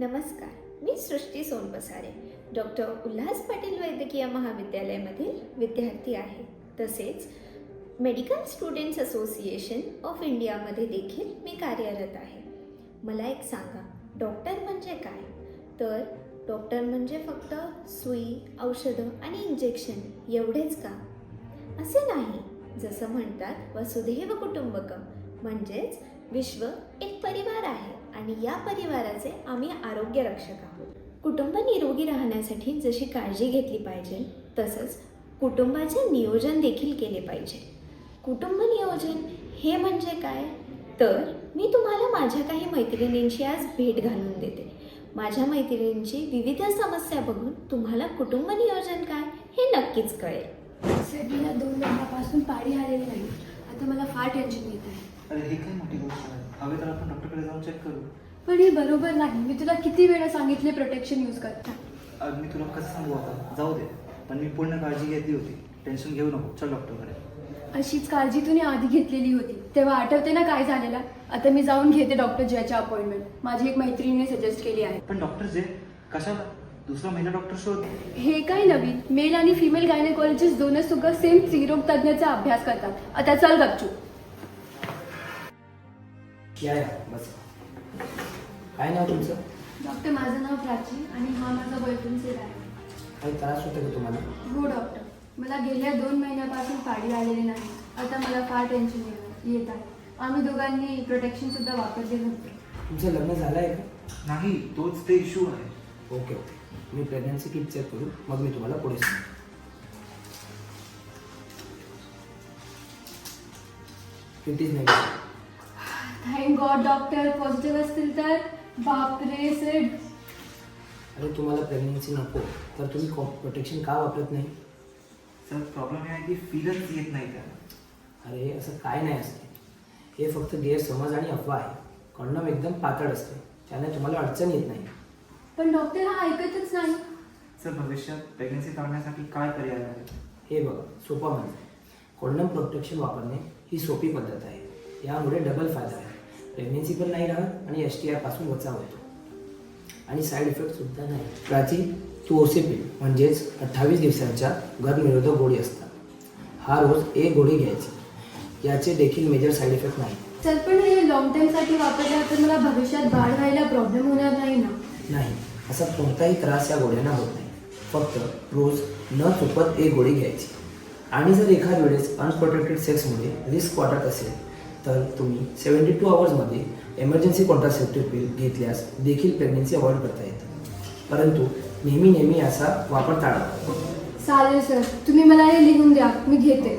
नमस्कार मी सृष्टी सोनबसारे. डॉक्टर उल्हास पाटील वैद्यकीय महाविद्यालयामधील विद्यार्थी आहे. तसेच मेडिकल स्टुडंट्स असोसिएशन ऑफ इंडियामध्ये देखील मी कार्यरत आहे. मला एक सांगा डॉक्टर म्हणजे काय? तर डॉक्टर म्हणजे फक्त सुई औषधं आणि इंजेक्शन एवढेच का? असे नाही. जसं म्हणतात वसुधैव कुटुंबकम म्हणजेच विश्व एक परिवार आहे. आणि या परिवाराचे आम्ही आरोग्य रक्षक आहोत. कुटुंब निरोगी राहण्यासाठी जशी काळजी घेतली पाहिजे तसंच कुटुंबाचे नियोजन देखील केले पाहिजे. कुटुंब नियोजन हे म्हणजे काय? तर मी तुम्हाला माझ्या काही मैत्रिणींची आज भेट घालून देते. माझ्या मैत्रिणींची विविध समस्या बघून तुम्हाला कुटुंब नियोजन काय हे नक्कीच कळेल. सर गेल्या दोन महिन्यापासून पाळी आलेली नाही. आता मला फार टेन्शन येत आहे? हवे तर आपण डॉक्टरकडे जाऊन चेक करू. पण हे बरोबर नाही. मी तुला किती वेळा सांगितले प्रोटेक्शन यूज कर मी तुला कसं सांगू आता? जाऊ दे. पण मी पूर्ण काळजी घेतली होती. टेन्शन घेऊ नको. चल डॉक्टरकडे. अशीच काळजी तुम्ही आधी घेतलेली होती. तेव्हा आठवते ना काय झालेलं? आता मी जाऊन घेते डॉक्टर जयाच्या अपॉइंटमेंट माझी एक मैत्रिणीने सजेस्ट केली आहे. पण डॉक्टर जे कशाला दुसरा महिला डॉक्टर शोध? हे काय नवीन? मेल आणि फिमेल गायनेकॉलॉजिस्ट दोनच सुद्धा सेम स्त्रीरोग तज्ञाचा अभ्यास करतात. आता चल गपचू या या बस. काय नाव तुमचं? डॉक्टर माझं नाव प्राची आणि हा माझा बॉयफ्रेंड सेट आहे. काही त्रास होतो का तुम्हाला? हो डॉक्टर. मला गेल्या दोन महिन्यापासून पाळी आलेली नाही. आता मला फार टेन्शन येत येत आहे. आम्ही दोघांनी प्रोटेक्शन सुद्धा वापरले नव्हते. तुमचं लग्न झालं आहे का? नाही तोच ते इश्यू आहे. Okay okay. मी प्रेग्नन्सी किट चेक करू मग मी तुम्हाला पुढे kit is negative thank God doctor positive असतील तर. बापरे सेट अरे तुम्हाला प्रेग्नन्सी नको. तर तुम्ही प्रोटेक्शन का वापरत नाही? सर प्रॉब्लेम हे आहे की फीलच येत नाही त्याला. अरे असं काय नाही असते. हे फक्त गैरसमज आणि अफवा आहे. कॉन्डम एकदम पातळ असते. त्याने तुम्हाला अडचण येत नाही. पण डॉक्टर हा ऐकतच नाही. सर भविष्यात प्रेग्नन्सी टाळण्यासाठी काय पर्याय आहे? हे बघा सोपं म्हणजे. कॉन्डम प्रोटेक्शन वापरणे ही सोपी पद्धत आहे. यामुळे डबल फायदा आहे. प्रेग्नेन्सी पण नाही राहत आणि एस टी आरपासून बचाव होतो. आणि साईड इफेक्ट सुद्धा नाही. प्राची तू ओसेपिल म्हणजेच अठ्ठावीस दिवसांच्या गर्भनिरोधक गोळी असतात. हा रोज एक गोळी घ्यायची. याचे देखील मेजर साईड इफेक्ट नाही. सर पण हे लॉंग टाईमसाठी वापरल्या तर मला भविष्यात बाळ व्हायला प्रॉब्लेम होणार नाही ना? नाही. असा कोणताही त्रास या गोळ्यांना होत नाही. फक्त रोज न चुकत एक गोळी घ्यायची. आणि जर एखाद वेळेस अनप्रोटेक्टेड सेक्समुळे रिस्क वाटत असेल तर तुम्ही सेवन्टी टू आवर्समध्ये एमर्जन्सी कॉन्ट्रासेप्टिव्ह पिल घेतल्यास देखील प्रेग्नेन्सी अवॉइड करता येते. परंतु नेहमी नेहमी याचा वापर टाळा. चालेल सर तुम्ही मला हे लिहून द्या. मी घेते.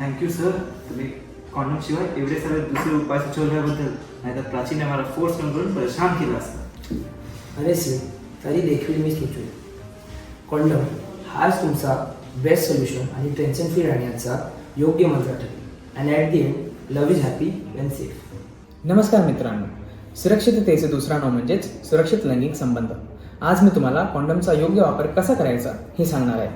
थँक्यू सर तुम्ही कॉन्डम शिवाय एवढे सारे दुसरे उपाय सुचवल्याबद्दल नाहीतर प्राचीने मला फोर्स करून परेशान केलं असतं. अरे सिंग तरी देखील मी सुचवेन. कॉन्डम हाच तुमचा बेस्ट सोल्युशन आणि टेन्शन फ्री राहण्याचा योग्य मंत्र ठरेल. And at the end love is happy and safe नमस्कार मित्रांनो. सुरक्षिततेचे दुसरा नाव म्हणजेच सुरक्षित लैंगिक संबंध. आज मी तुम्हाला कॉन्डमचा योग्य वापर कसा करायचा हे सांगणार आहे.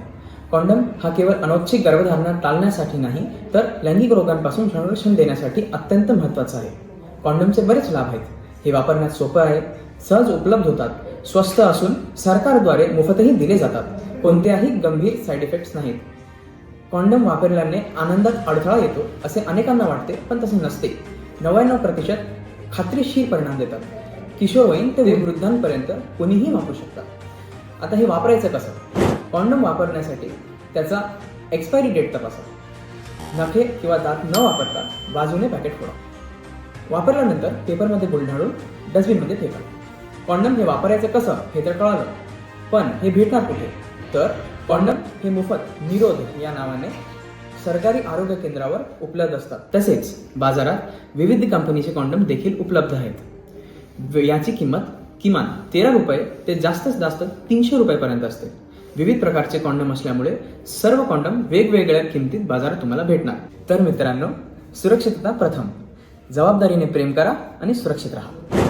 कॉन्डम हा केवळ अनौच्छिक गर्भधारणा टाळण्यासाठी नाही तर लैंगिक रोगांपासून संरक्षण देण्यासाठी अत्यंत महत्त्वाचा आहे. कॉन्डमचे बरेच लाभ आहेत. हे वापरण्यात सोपं आहे सहज उपलब्ध होतात स्वस्त असून सरकारद्वारे मोफतही दिले जातात. कोणत्याही गंभीर साईड इफेक्ट्स नाहीत. कॉन्डम वापरल्याने आनंदात अडथळा येतो असे अनेकांना वाटते पण तसे नसते. नव्याण्णव प्रतिशत खात्रीशीर परिणाम देतात. किशोरवयीन ते वृद्धांपर्यंत कोणीही वापरू शकतात. आता हे वापरायचं कसं? कॉन्डम वापरण्यासाठी त्याचा एक्सपायरी डेट तपासा. नखे किंवा दात न वापरता बाजूने पॅकेट फोडा. वापरल्यानंतर पेपरमध्ये गुंडाळून डस्टबिनमध्ये फेका. कॉन्डम हे वापरायचं कसं हे तर कळालं. पण हे भेटणार कुठे? तर कॉन्डम हे मोफत निरोध या नावाने सरकारी आरोग्य केंद्रावर उपलब्ध असतात. तसेच बाजारात विविध कंपनीचे कॉन्डम देखील उपलब्ध आहेत. याची किंमत किमान तेरा रुपये ते जास्तीत जास्त तीनशे रुपयेपर्यंत असते. विविध प्रकारचे कॉन्डम असल्यामुळे सर्व कॉन्डम वेगवेगळ्या किमतीत बाजारात तुम्हाला भेटणार. तर मित्रांनो सुरक्षितता प्रथम. जबाबदारीने प्रेम करा आणि सुरक्षित राहा.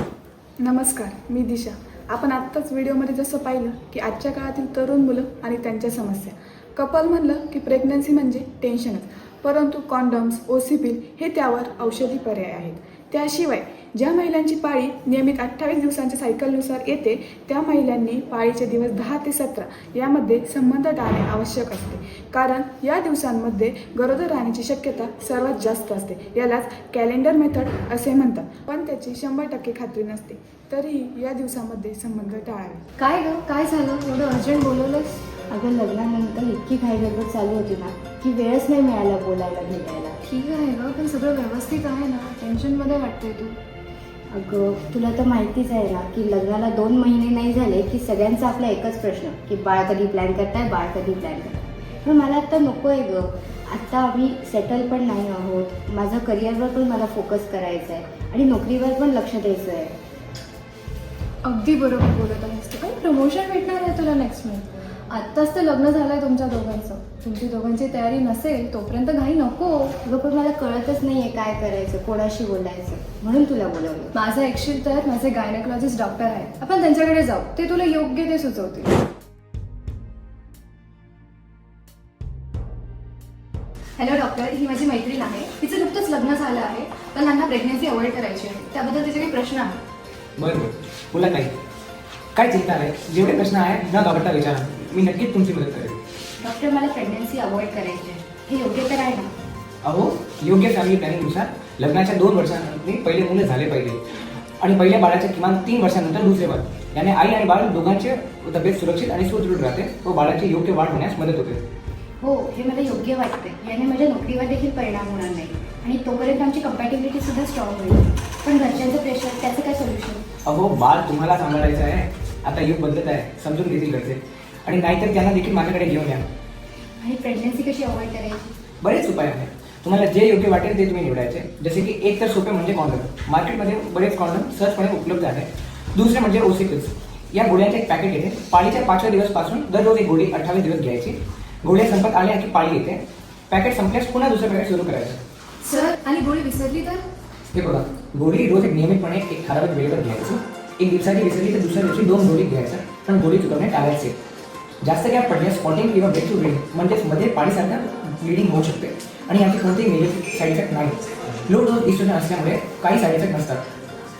नमस्कार मी दिशा. आपण आत्ताच व्हिडिओमध्ये जसं पाहिलं की आजच्या काळातील तरुण मुलं आणि त्यांच्या समस्या. कपल म्हणलं की प्रेग्नन्सी म्हणजे टेन्शनच परंतु कॉन्डम्स ओसीपिल हे त्यावर औषधी पर्याय आहेत. त्याशिवाय ज्या महिलांची पाळी नियमित अठ्ठावीस दिवसांच्या सायकलनुसार येते त्या महिलांनी पाळीचे दिवस दहा ते सतरा यामध्ये संबंध टाळणे आवश्यक असते. कारण या दिवसांमध्ये गरोदर राहण्याची शक्यता सर्वात जास्त असते. यालाच कॅलेंडर मेथड असे म्हणतात. पण त्याची शंभर टक्के खात्री नसते. तरीही या दिवसामध्ये संबंध टाळावे. काय ग? काय झालं? एवढं अर्जंट बोलवलंस? अगं लग्नानंतर इतकी घाई गडबड चालू होती ना की वेळच नाही मिळाला बोलायला भेटायला. ठीक आहे ग पण सगळं व्यवस्थित आहे ना. टेन्शनमध्ये वाटतंय तू. अगं तुला तर माहितीच आहे ना की लग्नाला दोन महिने नाही झाले की सगळ्यांचा आपला एकच प्रश्न की बाळ कधी प्लॅन करताय बाळ कधी प्लॅन करताय. पण मला आत्ता नको आहे गं. आत्ता आम्ही सेटल पण नाही आहोत. माझं करिअरवर पण मला फोकस करायचं आहे आणि नोकरीवर पण लक्ष द्यायचं आहे अगदी बरोबर बोलत आहेस तू. प्रमोशन भेटणार आहे तुला नेक्स्ट मंथ आत्ताच तर लग्न झालंय तुमच्या दोघांचं. तुमची दोघांची तयारी नसेल तोपर्यंत घाई नको. अगं पण मला कळतच नाही आहे काय करायचं कोणाशी बोलायचं म्हणून तुला बोलवलं. माझं ऐकशील तर माझे गायनेकॉलॉजिस्ट डॉक्टर आहेत. आपण त्यांच्याकडे जाऊ. ते तुला योग्य ते सुचवतील. हॅलो डॉक्टर ही माझी मैत्रीण आहे. तिचं नुकतंच लग्न झालं आहे. पण त्यांना प्रेग्नन्सी अवॉइड करायची आहे. त्याबद्दल तिचे काही प्रश्न आहेत. बरं बरं. बोला ताई काय चिंता आहे जेवढे प्रश्न आहे न घाबरता विचारा. मी नक्कीच तुमची मदत करेन. डॉक्टर मला प्रेग्नन्सी अवॉइड करायची आहे हे योग्य तर आहे ना? अहो योग्य फॅमिली प्लॅनिंगनुसार लग्नाच्या दोन वर्षांनी पहिले मुलं झाले पाहिजे. आणि पहिल्या बाळाच्या किमान तीन वर्षानंतर दुसरे बाळ. याने आई आणि बाळ दोघांचे तब्येत सुरक्षित आणि सुदृढ राहते व बाळाची योग्य वाढ होण्यास मदत होते. हो हे मला योग्य वाटते याने माझ्या नोकरीवर देखील परिणाम होणार नाही. आणि तोपर्यंत आमची कम्पॅटिबिलिटी सुद्धा स्ट्रॉंग होईल. पण घरच्यांचं प्रेशर त्याचं काय सोल्युशन अहो बाळ तुम्हाला सांभाळायचं आहे. आता युग बदलत आहे. समजून घेतील घरचे. आणि नाहीतर त्यांना देखील माझ्याकडे घेऊन या. आणि प्रेग्नन्सी कशी अवॉइड करायची? बरेच उपाय आहेत. तुम्हाला जे योग्य वाटेल ते तुम्ही निवडायचे. जसे की एक तर सोपे म्हणजे कॉन्डम मार्केटमध्ये बरेच कॉन्डम सहजपणे उपलब्ध आहेत. दुसरे म्हणजे ओसिकल्स या गोळ्यांचे एक पॅकेट येते. पाळीच्या पाचव्या दिवसपासून दररोज एक गोळी अठ्ठावीस दिवस घ्यायची. गोळ्या संपत आल्या की पाळी येते. पॅकेट संपल्यास पुन्हा दुसरं पॅकेट सुरू करायचं. सर आणि गोळी विसरली तर? हे बघा. गोळी रोज एक नियमितपणे एक ठराविक वेळेवर घ्यायची. एक दिवसाची विसरली तर दुसऱ्या दिवशी दोन गोळी घ्यायच्या. पण गोळी चुकवणे टाळायचे. जास्त गॅप पडल्यास स्पॉटिंग किंवा ब्रेक टू ब्रेक म्हणजेच मध्ये पाळीसारखं ब्लिडिंग होऊ शकते. आणि याची कोणतेही निगेटिव्ह साईड इफेक्ट नाही. लो डोस इस्ट्रोजन असल्यामुळे काही साईड इफेक्ट नसतात.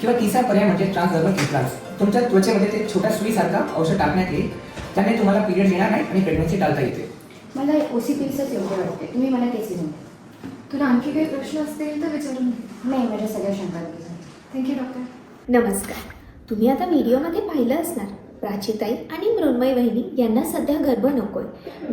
किंवा तिसरा पर्याय म्हणजे ट्रान्सडर्मल इम्प्लांट्स तुमच्या त्वचेमध्ये ते छोट्या सुईसारखा औषध टाकण्यात येईल. त्याने तुम्हाला पिरियड येणार नाही आणि प्रेग्नन्सी टाळता येते. मला ओ सी पिल्सच योग्य वाटते तुम्ही मला सांगा तुला आणखी काही प्रश्न असतील तर विचारून नाही माझ्या सगळ्या शंका. थँक्यू डॉक्टर नमस्कार. तुम्ही आता व्हिडिओमध्ये पाहिलं असणार. प्राचीताई आणि मृण्मय वहिनी यांना सध्या गर्भ नकोय.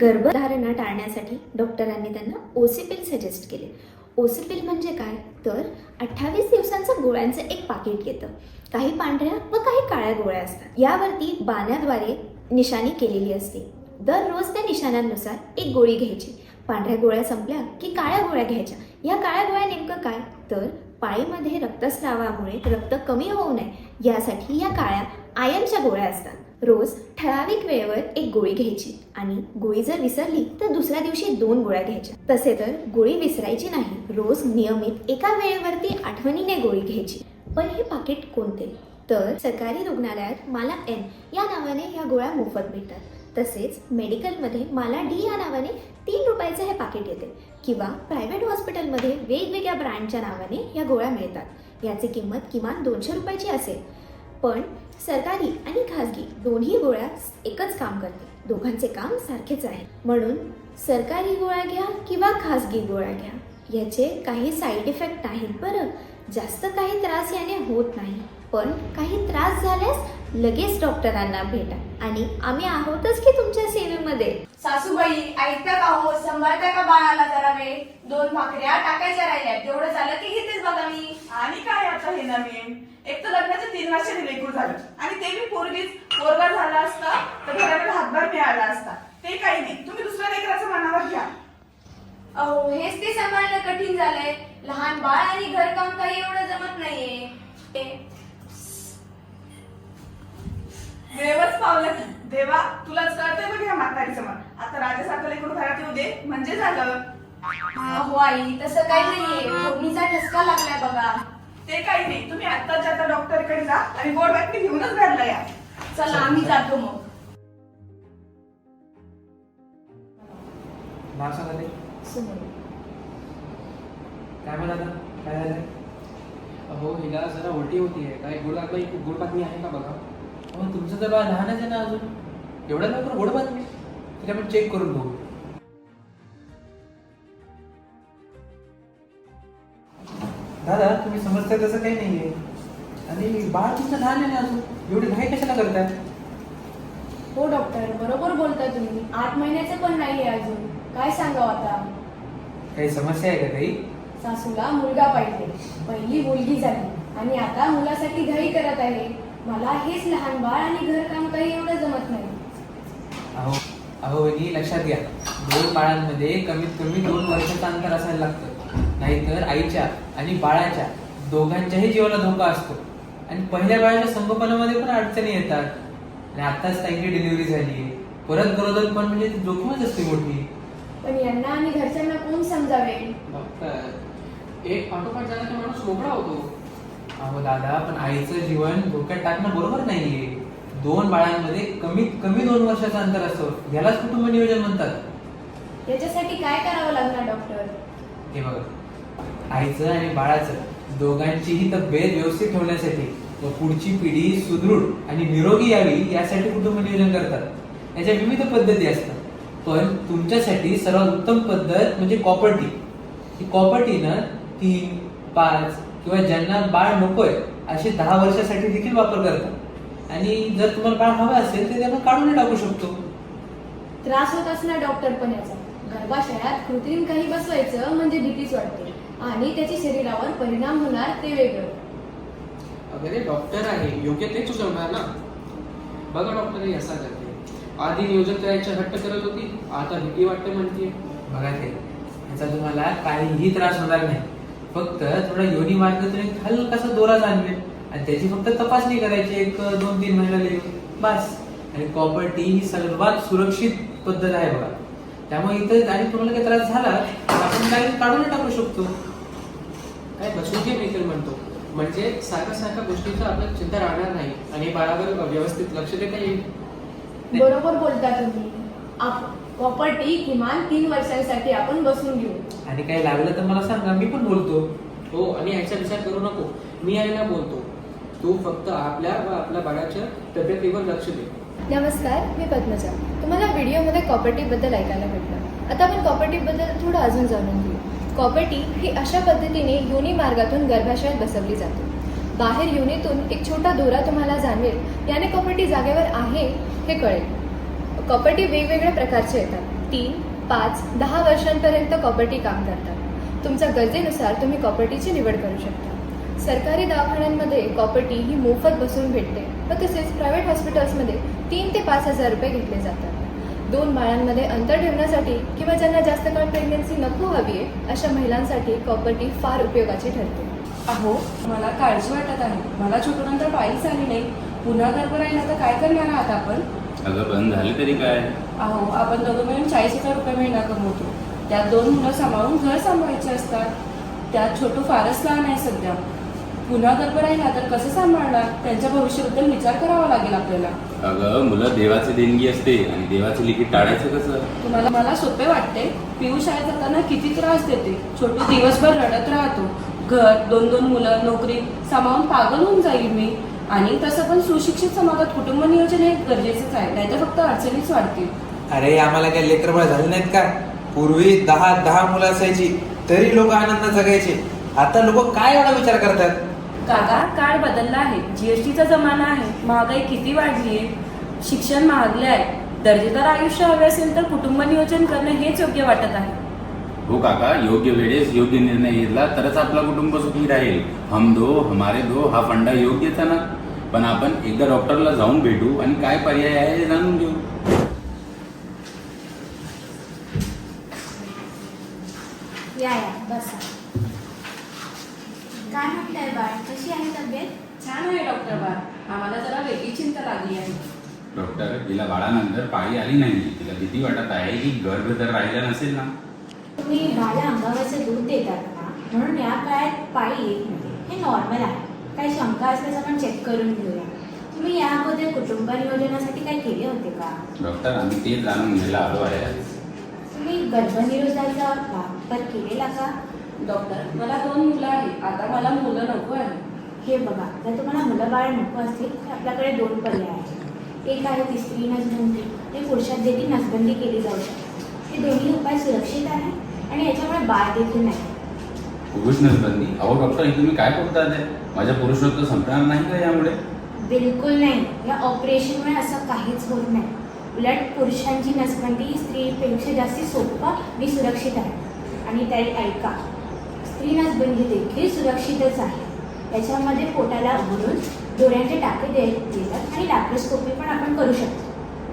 गर्भधारणा टाळण्यासाठी डॉक्टरांनी त्यांना ओसिपिल सजेस्ट केले. ओसिपिल म्हणजे काय? तर अठ्ठावीस दिवसांचं गोळ्यांचं एक पाकिट येतं. काही पांढऱ्या व काही काळ्या गोळ्या असतात. यावरती बाण्याद्वारे निशाणी केलेली असते. दररोज त्या निशाण्यांनुसार एक गोळी घ्यायची. पांढऱ्या गोळ्या संपल्या की काळ्या गोळ्या घ्यायच्या. या काळ्या गोळ्या नेमकं काय? तर पाळीमध्ये रक्तस्रावामुळे रक्त कमी होऊ नये यासाठी या काळ्या आयनच्या गोळ्या असतात. रोज ठराविक वेळेवर एक गोळी घ्यायची आणि गोळी जर विसरली तर दुसऱ्या दिवशी दोन गोळ्या घ्यायच्या. तसे तर गोळी विसरायची नाही रोज नियमित एका वेळेवरती आठवणीने गोळी घ्यायची. पण हे पाकिट कोणते? तर सरकारी रुग्णालयात माला एन या नावाने या गोळ्या मोफत मिळतात. तसेच मेडिकलमध्ये माला डी या नावाने तीन रुपयाचं हे पाकिट येते. किंवा प्रायव्हेट हॉस्पिटलमध्ये वेगवेगळ्या ब्रँडच्या नावाने या गोळ्या मिळतात. याची किंमत किमान दोनशे रुपयाची असेल. पण सरकारी आणि खाजगी दोन्ही गोळ्या एकच काम करते. दोघांचे काम सारखेच आहे. म्हणून सरकारी गोळ्या घ्या किंवा खाजगी गोळ्या घ्या. याचे काही साईड इफेक्ट नाहीत बरं. जास्त काही त्रास याने होत नाही. पण काही त्रास झाल्यास लगेच डॉक्टरांना भेटा. आणि आम्ही आहोतच की तुमच्या सेवेमध्ये. सासूबाई ऐकता का हो? सांभाळता का बाळाला जरा वेळ? दोन भाकऱ्या टाकायच्या राहिल्या. तेवढं झालं की घेतेच बघा मी. आणि काय आता हे नवीन? एक तर लग्नाचे तीन वर्षांनी लेकरू झालं. आणि ते मी पोरगीच. पोरगा झाला असता तर घराकडे हातभार मिळाला असता. ते काही नाही. तुम्ही दुसऱ्या लेकराचं मनावर घ्या. अहो हेच ते सांभाळणं कठीण झालंय. लहान बाळ आणि घरकाम काही एवढं जमत नाहीये. वेळच पावलं. देवा तुलाच कळतंय बघ ह्या म्हातारीचं मन. आता राजासारखं लेकरू घरात येऊ दे. म्हणजे झालं. अहो आई तसं काही नाहीये. फोडणीचा ठसका लागलाय बघा. ते काही नाही. तुम्ही आत्ताच्या आता डॉक्टरकडे जा आणि गोड बातमी घेऊनच घरला या. चला आम्ही जातो मग. नाव सांगा ते. काय म्हणा आता काय झालं? अहो हिला जरा उलटी होती आहे काय गोड बातमी गोड बातमी आहे का बघा? अहो तुमचं तर बा लहानच आहे ना अजून. एवढ्या लवकर गोड बातमी तिला आपण चेक करून बघू. दादा तुम्ही समजताय तसं काही नाहीये. आणि बाळ तुमचं लहान आहे ना अजून? एवढी घाई कशाला करताय? हो डॉक्टर बरोबर बोलताय तुम्ही. आठ महिन्याचं पण नाहीये अजून. काय सांगावं आता? काही समस्या आहे का काही? सासूला मुलगा पाहिजे. पहिली मुलगी झाली. आणि आता मुलासाठी घाई करत आहे. मला हेच लहान बाळ आणि घरकाम काही एवढं जमत नाही. अहो अहो वहिनी लक्षात घ्या. दोन बाळांमध्ये कमीत कमी दोन वर्षाचं अंतर असायला लागतं. नाहीतर आईच्या आणि बाळाच्या दोघांच्याही जीवाला धोका असतो. आणि पहिल्या बाळाच्या संगोपनामध्ये पण अडचणी येतात. आणि आताच त्यांची डिलिव्हरी झाली परत गरोदर पण म्हणजे जोखीमच असते मोठी. पण यांना आणि घरच्यांना कोण समजावेल? एक पाठोपाठ झाला की माणूस मोकळा होतो. अहो दादा पण आईचं जीवन धोक्यात टाकणं बरोबर नाहीये. दोन बाळांमध्ये कमीत कमी दोन वर्षाचं अंतर असतं. यालाच कुटुंब नियोजन म्हणतात. याच्यासाठी काय करावं लागणार डॉक्टर हे बघा. आईचं आणि बाळाचं दोघांचीही तब्येत व्यवस्थित ठेवण्यासाठी व पुढची पिढी सुदृढ आणि निरोगी यावी यासाठी कुटुंब नियोजन करतात. याच्या विविध पद्धती असतात. पण तुमच्यासाठी सर्वात उत्तम पद्धत म्हणजे कॉपर्टी ही कॉपर्टीनं तीन पाच किंवा ज्यांना बाळ नकोय असे दहा वर्षासाठी देखील वापर करतात. आणि जर तुम्हाला बाळ हवं असेल तर त्यांना काढून टाकू शकतो. त्रास होत असणार डॉक्टर पण याचा. गर्भाशयात कृत्रिम काही बसवायचं म्हणजे भीतीच वाटते. आणि त्याची शरीरावर परिणाम होणार ते वेगळं. अगं डॉक्टर आहे. योग्य ते सुचवणार ना. बघा डॉक्टर हे असा करते. आधी नियोजन करायची हट्ट करत होती. आता भीती वाटते म्हणते बघा ते. याचा तुम्हाला काहीही त्रास होणार नाही. फक्त थोडा योनी मार्गातून तुम्ही हलकासा दोरा जाणवेल. आणि त्याची फक्त तपासणी करायची एक दोन तीन महिन्याला येऊन. बस. आणि कॉपर्टी ही सर्वात सुरक्षित पद्धत आहे बघा. त्यामुळे इथं आणि तुम्हाला काही त्रास झाला तर आपण काय काढून टाकू शकतो. काय बसून घे म्हणतो. म्हणजे सारख्या सारख्या गोष्टीचा आपल्याला चिंता राहणार नाही. आणि बाळावर व्यवस्थित लक्ष देता येईल. बरोबर बोलता तुम्ही. प्रॉपर्टी किमान तीन वर्षांसाठी आपण बसून घेऊ. आणि काही लागलं तर मला सांगा मी पण बोलतो. हो आणि याचा विचार करू नको. मी यायला बोलतो. तू फक्त आपल्या व आपल्या बाळाच्या तब्येतीवर लक्ष दे. नमस्कार मी पद्मजा. तुम्हाला व्हिडिओमध्ये कॉपर्टीबद्दल ऐकायला भेटलं. आता आपण कॉपर्टीबद्दल थोडं अजून जाणून घेऊ. कॉपर्टी ही अशा पद्धतीने योनी मार्गातून गर्भाशयात बसवली जाते. बाहेर योनीतून एक छोटा दोरा तुम्हाला जाणवेल. याने कॉपर्टी जागेवर आहे हे कळेल. कॉपर्टी वेगवेगळ्या प्रकारचे येतात. तीन पाच दहा वर्षांपर्यंत कॉपर्टी काम करतात. तुमच्या गरजेनुसार तुम्ही कॉपर्टीची निवड करू शकता. सरकारी दवाखान्यांमध्ये कॉपर्टी ही मोफत बसून भेटते व तसेच प्रायव्हेट हॉस्पिटल्समध्ये तीन ते पाच हजार रुपये घेतले जातात. दोन बाळांमध्ये अंतर ठेवण्यासाठी किंवा ज्यांना जास्त काळ प्रेग्नन्सी नको हवी आहे अशा महिलांसाठी कॉपर्टी फार उपयोगाची ठरते. अहो मला काळजी वाटत आहे. मला छोटूनंतर पाळीच आली नाही. पुन्हा गर्भ राहिला तर काय करणार आहात आपण? अगं बंद झाले तरी काय? अहो आपण दोघं मिळून चाळीस हजार रुपये महिना कमवतो. त्यात दोन मुलं सांभाळून घर सांभाळायचे असतात. त्यात छोटू फारच लहान आहे सध्या. पुन्हा गर्भ राहिला तर कसं सांभाळणार? त्यांच्या भविष्याबद्दल विचार करावा लागेल आपल्याला. अगं मुलं देवाची देणगी असते आणि देवाची लिखित टाळायचं कसं? तुम्हाला मला सोपे वाटते. पिऊ शाळेत जाताना किती त्रास देते. छोटू दिवसभर रडत राहतो. घर दोन दोन मुलं नोकरी सांभाळून पागल होऊन जाईल मी. आणि तसं पण सुशिक्षित समाजात कुटुंब नियोजन हे गरजेचंच आहे. नाहीतर फक्त अडचणीच वाढतील. अरे आम्हाला काही लेकरबाळ झाले नाहीत का? पूर्वी दहा दहा मुलं असायची तरी लोक आनंद जगायचे. आता लोक काय एवढा विचार करतात? काका काळ बदलला आहे. जीएसटीचा जमाना आहे. महागाई किती वाढली आहे? शिक्षण महागले आहे. दर्जेदार आयुष्य हवे असेल तर कुटुंब नियोजन करणं हेच योग्य वाटत आहे. हो काका योग्य वेळेस योग्य निर्णय घेतला तरच आपला कुटुंब सुखी राहील. हम दो हमारे दो हा फंडा योग्यच आहे ना? पण आपण एकदा डॉक्टरला जाऊन भेटू आणि काय पर्याय आहे हे जाणून घेऊ. या या बसा. काय म्हणताय बाळ? कशी आहे तब्येत? छान आहे डॉक्टर बाळ. आम्हाला जरा वेगळी चिंता लागली आहे. डॉक्टर तिला बाळानंतर पाळी आली नाही. तिला भीती वाटत आहे की गर्भ जर राहिला नसेल ना. तुम्ही माझ्या अंगावरचं दूध देतात का? म्हणून या काळात पाळी येत नाही. हे नॉर्मल आहे. काही शंका असल्यास आपण चेक करून घेऊया. तुम्ही या अगोदर कुटुंब नियोजनासाठी काही केले होते का? डॉक्टर आम्ही ते जाणून घ्यायला आलो आहे. आज. तुम्ही गर्भनिरोधाचा वापर केलेला का? डॉक्टर मला दोन मुलं आहेत. आता मला मुलं नको आहे हे बघा जर तुम्हाला मुलं बाळ नको असतील तर आपल्याकडे दोन पर्याय आहेत. एक आहे ती स्त्री नसबंदी. ते पुरुषात देखील नसबंदी केली जाऊ शकते. हे दोन्ही उपाय सुरक्षित आहे आणि याच्यामुळे बाळ देखील नाही. नसबंदी अहो डॉक्टर हे तुम्ही काय आहे? माझ्या पुरुषत्व संपणार नाही का यामुळे? बिलकुल नाही. या ऑपरेशनमुळे असं काहीच होत नाही. उलट पुरुषांची नसबंदी स्त्रीपेक्षा जास्ती सोपं आणि सुरक्षित आहे. आणि त्याही ऐका. स्त्री नसबंदी देखील सुरक्षितच आहे. याच्यामध्ये पोटाला उघडून डोळ्यांचे टाके देतात आणि लॅप्रोस्कोपी पण आपण करू शकतो.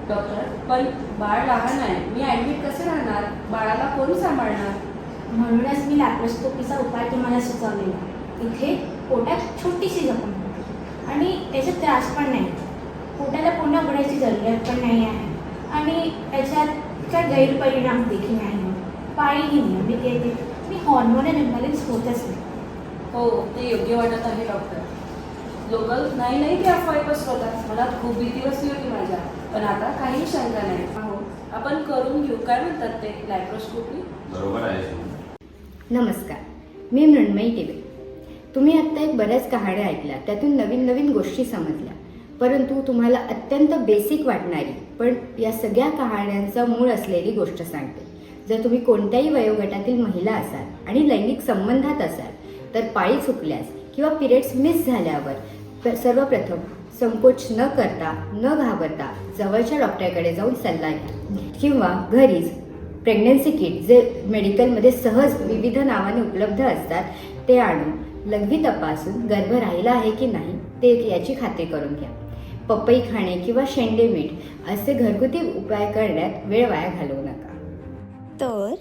डॉक्टर पण बाळ लहान आहे. मी ॲडमिट कसे राहणार? बाळाला कोण सांभाळणार? म्हणूनच मी लॅप्रोस्कोपीचा उपाय तुम्हाला सुचवलेला. इथे पोटात छोटीशी जखम होते. आणि त्याचा त्रास पण नाही. पोटाला पुन्हा उघडायची जरूरत पण नाही आहे. आणि त्याच्यात काय गैरपरिणाम देखील नाही. पाळीही नियमित येते. आणि हॉर्मोनल इम्बॅलन्स होतच नाही. हो ते योग्य वाटत आहे डॉक्टर लोक नाही नाही ते अफवाई पसरवतात मला खूप भीती बसली होती माझ्या. पण आता काही शंका नाही. हो. आपण करून घेऊ. काय म्हणतात ते? लॅप्रोस्कोपी बरोबर आहे. नमस्कार मी मृण्मयी टिबे. तुम्ही आत्ता एक बऱ्याच कहाण्या ऐकल्या त्यातून नवीन नवीन गोष्टी समजल्या. परंतु तुम्हाला अत्यंत बेसिक वाटणारी पण या सगळ्या कहाण्यांचा मूळ असलेली गोष्ट सांगते. जर तुम्ही कोणत्याही वयोगटातील महिला असाल आणि लैंगिक संबंधात असाल तर पाळी चुकल्यास किंवा पिरियड्स मिस झाल्यावर सर्वप्रथम संकोच न करता न घाबरता जवळच्या डॉक्टरकडे जाऊन सल्ला घ्या. किंवा घरीच प्रेग्नन्सी किट जे मेडिकलमध्ये सहज विविध नावाने उपलब्ध असतात ते आणून लघवी तपासून गर्भ राहिला आहे की नाही ते याची खात्री करून घ्या. पपई खाणे किंवा शेंडे मीठ असे घरगुती उपाय करण्यात वेळ वाया घालवू नका. तर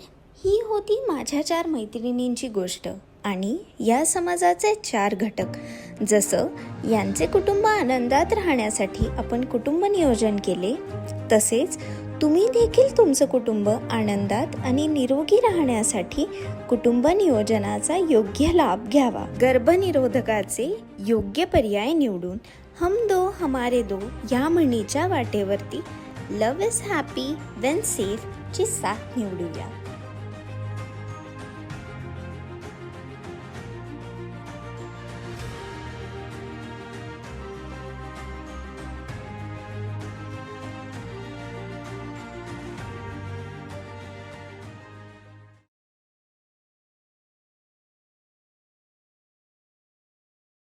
ही होती माझ्या चार मैत्रिणींची गोष्ट आणि या समाजाचे चार घटक. जसं यांचे कुटुंब आनंदात राहण्यासाठी आपण कुटुंब नियोजन केले तसेच तुम्ही देखील तुमचं कुटुंब आनंदात आणि निरोगी राहण्यासाठी कुटुंब नियोजनाचा योग्य लाभ घ्यावा. गर्भनिरोधकाचे योग्य पर्याय निवडून हम दो हमारे दो या म्हणीच्या वाटेवरती love is happy when safe ची साथ निवडूया.